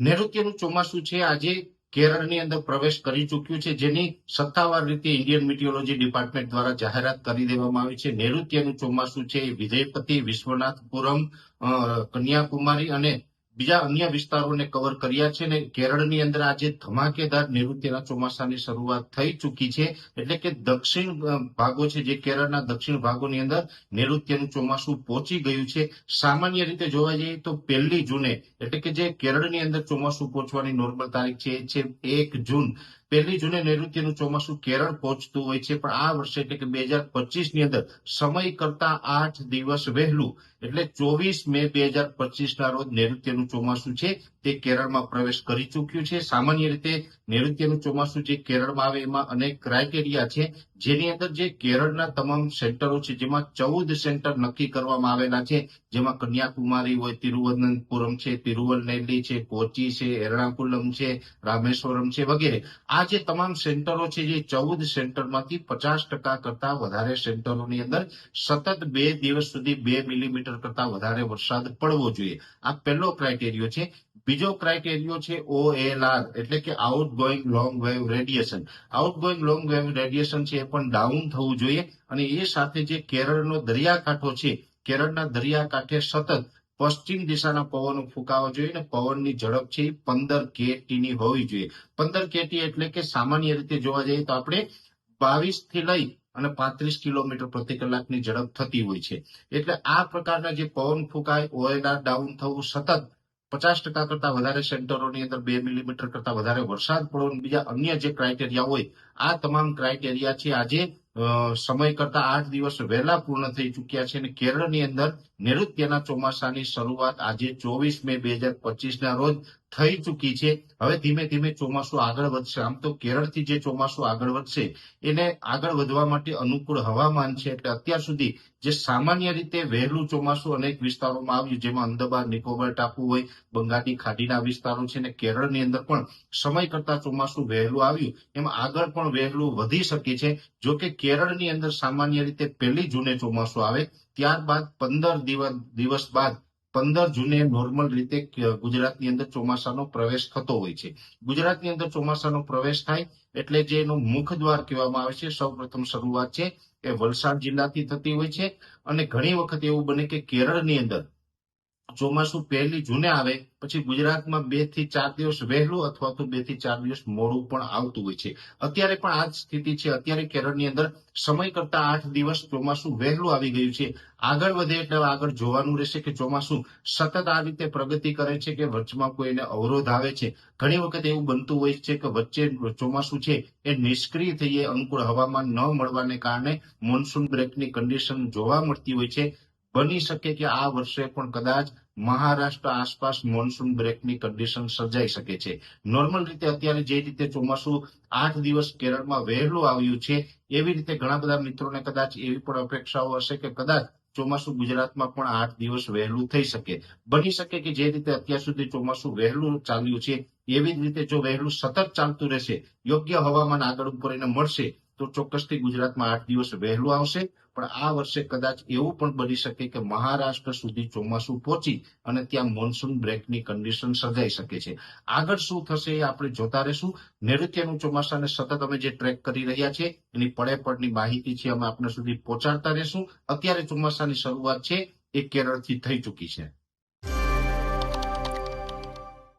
નૈઋત્યનું ચોમાસું છે. આજે કેરળની અંદર પ્રવેશ કરી ચૂક્યું છે, જેની સત્તાવાર રીતે ઇન્ડિયન મિટિયોલોજી ડિપાર્ટમેન્ટ દ્વારા જાહેરાત કરી દેવામાં આવી છે. નૈઋત્યનું ચોમાસું છે વિજયપતિ વિશ્વનાથપુરમ કન્યાકુમારી અને બીજા અન્ય વિસ્તારોને કવર કર્યા છે અને કેરળની અંદર આજે ધમાકેદાર નૈઋત્યના ચોમાસાની શરૂઆત થઈ ચૂકી છે. એટલે કે દક્ષિણ ભાગો છે જે કેરળના દક્ષિણ ભાગોની અંદર નૈઋત્યનું ચોમાસું પહોંચી ગયું છે. સામાન્ય રીતે જોવા જઈએ તો પહેલી જૂને, એટલે કે જે કેરળની અંદર ચોમાસું પહોંચવાની નોર્મલ તારીખ છે, એ છે એક જૂન. પહેલી જૂને નૈઋત્યનું ચોમાસું કેરળ પહોંચતું હોય છે, પણ આ વર્ષે એટલે કે બે હજાર પચીસની અંદર સમય કરતા આઠ દિવસ વહેલું, એટલે ચોવીસ મે બે હજાર પચીસના રોજ નૈઋત્યનું ચોમાસું છે, તે કેરળમાં પ્રવેશ કરી ચૂક્યું છે. સામાન્ય રીતે નૈઋત્યનું ચોમાસું જે કેરળમાં આવે એમાં અનેક ક્રાઇટેરિયા છે જેની અંદર જે કેરળના તમામ સેન્ટરો છે, જેમાં ચૌદ સેન્ટર નક્કી કરવામાં આવેલા છે, જેમાં કન્યાકુમારી હોય, તિરુવનંતપુરમ છે તિરુવલનેલી છે, કોચી છે, એર્ણાકુલમ છે, રામેશ્વરમ છે વગેરે. આ જે તમામ સેન્ટરો છે, જે ચૌદ સેન્ટરમાંથી પચાસ ટકા કરતા વધારે સેન્ટરોની અંદર સતત બે દિવસ સુધી બે મિલીમીટર કરતા વધારે વરસાદ પડવો જોઈએ. આ પહેલો ક્રાઇટેરિયો છે. બીજો ક્રાઇટેરિયો છે ઓએલઆર એટલે કે outgoing long wave radiation outgoing long wave radiation છે એ પણ ડાઉન થવું જોઈએ અને એ સાથે જે કેરળનો દરિયાકાંઠો છે, કેરળના દરિયાકાંઠે સતત પશ્ચિમ દિશાના પવનો ફૂંકાવા જોઈએ અને પવનની ઝડપ છે પંદર કેટીની હોવી જોઈએ. પંદર કેટી એટલે કે સામાન્ય રીતે જોવા જઈએ તો આપણે બાવીસથી લઈ અને પાંત્રીસ કિલોમીટર પ્રતિ કલાકની ઝડપ થતી હોય છે. એટલે આ પ્રકારના જે પવન ફૂંકાય ઓએલઆર ડાઉન થવું સતત પચાસ ટકા કરતા વધારે સેન્ટરોની અંદર બે મિલીમીટર કરતા વધારે વરસાદ પડો બીજા અન્ય જે ક્રાઇટેરિયા હોય, આ તમામ ક્રાઇટેરિયા છે આજે સમય કરતા આઠ દિવસ વહેલા પૂર્ણ થઈ ચૂક્યા છે અને કેરળની અંદર નૈઋત્યના ચોમાસાની શરૂઆત આજે ચોવીસ મે બે હજાર પચીસના રોજ થઈ ચૂકી છે. હવે ધીમે ધીમે ચોમાસું આગળ વધશે. આમ તો કેરળથી જે ચોમાસું આગળ વધશે, એને આગળ વધવા માટે અનુકૂળ હવામાન છે. એટલે અત્યાર સુધી જે સામાન્ય રીતે વહેલું ચોમાસું અનેક વિસ્તારોમાં આવ્યું, જેમાં અંદમાન નિકોબાર, ટાપુ હોય, બંગાળની ખાડીના વિસ્તારો છે અને કેરળની અંદર પણ સમય કરતા ચોમાસું વહેલું આવ્યું. એમાં આગળ પણ વહેલું વધી શકે છે. જો કે કેરળની અંદર સામાન્ય રીતે પહેલી જૂને ચોમાસું આવે ત્યારબાદ પંદર દિવસ બાદ પંદર જૂને નોર્મલ રીતે ગુજરાતની અંદર ચોમાસાનો પ્રવેશ થતો હોય છે. ગુજરાતની અંદર ચોમાસાનો પ્રવેશ થાય એટલે જે એનો મુખ દ્વાર કહેવામાં આવે છે સૌ પ્રથમ શરૂઆત છે એ વલસાડ જિલ્લાથી થતી હોય છે અને ઘણી વખત એવું બને કે કેરળની અંદર ચોમાસું પહેલી જૂને આવે, પછી ગુજરાતમાં બેથી ચાર દિવસ વહેલું અથવા તો બેથી ચાર દિવસ મોડું પણ આવતું હોય છે. અત્યારે પણ આ સ્થિતિ છે. અત્યારે કેરળની અંદર સમય કરતા આઠ દિવસ ચોમાસું વહેલું આવી ગયું છે. આગળ વધે એટલે આગળ જોવાનું રહેશે કે ચોમાસું સતત આ રીતે પ્રગતિ કરે છે કે વચમાં કોઈને અવરોધ આવે છે. ઘણી વખત એવું બનતું હોય છે કે વચ્ચે ચોમાસું છે એ નિષ્ક્રિય થઈએ, અનુકૂળ હવામાન ન મળવાને કારણે મોન્સૂન બ્રેકની કન્ડિશન જોવા મળતી હોય છે. બની શકે કે આ વર્ષે પણ કદાચ મહારાષ્ટ્ર આસપાસ મોન્સૂન બ્રેકની કન્ડિશન સર્જાઈ શકે છે. નોર્મલ રીતે અત્યારે જે રીતે ચોમાસું આઠ દિવસ કેરળમાં વહેલું આવ્યું છે, એવી રીતે ઘણા બધા મિત્રોને કદાચ એવી પણ અપેક્ષાઓ હશે કે કદાચ ચોમાસું ગુજરાતમાં પણ આઠ દિવસ વહેલું થઈ શકે. બની શકે કે જે રીતે અત્યાર સુધી ચોમાસું વહેલું ચાલ્યું છે, એવી જ રીતે જો વહેલું સતત ચાલતું રહેશે, યોગ્ય હવામાન આગળ ઉપર એને મળશે તો ચોક્કસથી ગુજરાતમાં આઠ દિવસ વહેલું આવશે. પણ આ વર્ષે કદાચ એવું પણ બની શકે કે મહારાષ્ટ્ર સુધી ચોમાસું પહોંચી અને ત્યાં મોન્સૂન બ્રેકની કન્ડિશન સર્જાઈ શકે છે. આગળ શું થશે એ આપણે જોતા રહેશું. નૈઋત્યનું ચોમાસાને સતત અમે જે ટ્રેક કરી રહ્યા છે એની પડે પડની માહિતી છે અમે આપને સુધી પહોંચાડતા રહેશું. અત્યારે ચોમાસાની શરૂઆત છે, એ કેરળથી થઈ ચૂકી છે.